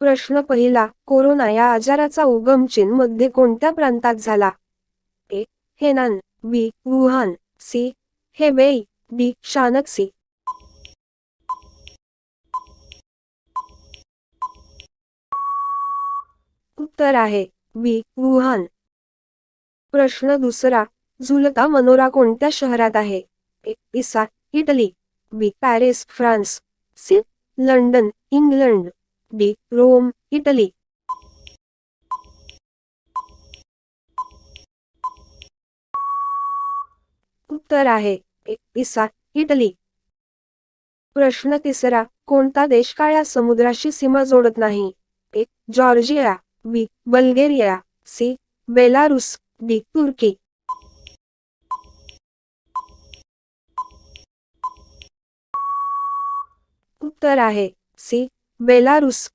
प्रश्न पहिला कोरोना या आजाराचा उगम चीनमध्ये कोणत्या प्रांतात झाला? A Henan B Wuhan C Hebei D Shaanxi उत्तर आहे बी वुहान. प्रश्न दुसरा झुलता मनोरा कोणत्या शहरात आहे? A Isa Italy. B Paris France. C London England. D Rome Italy. उत्तर आहे ए पिसा इटली. प्रश्न तिसरा कोणता देश काळ्या समुद्राशी सीमा जोडत नाही? A Georgia B Bulgaria C Belarus D Turkey. उत्तर आहे सी बेलारुस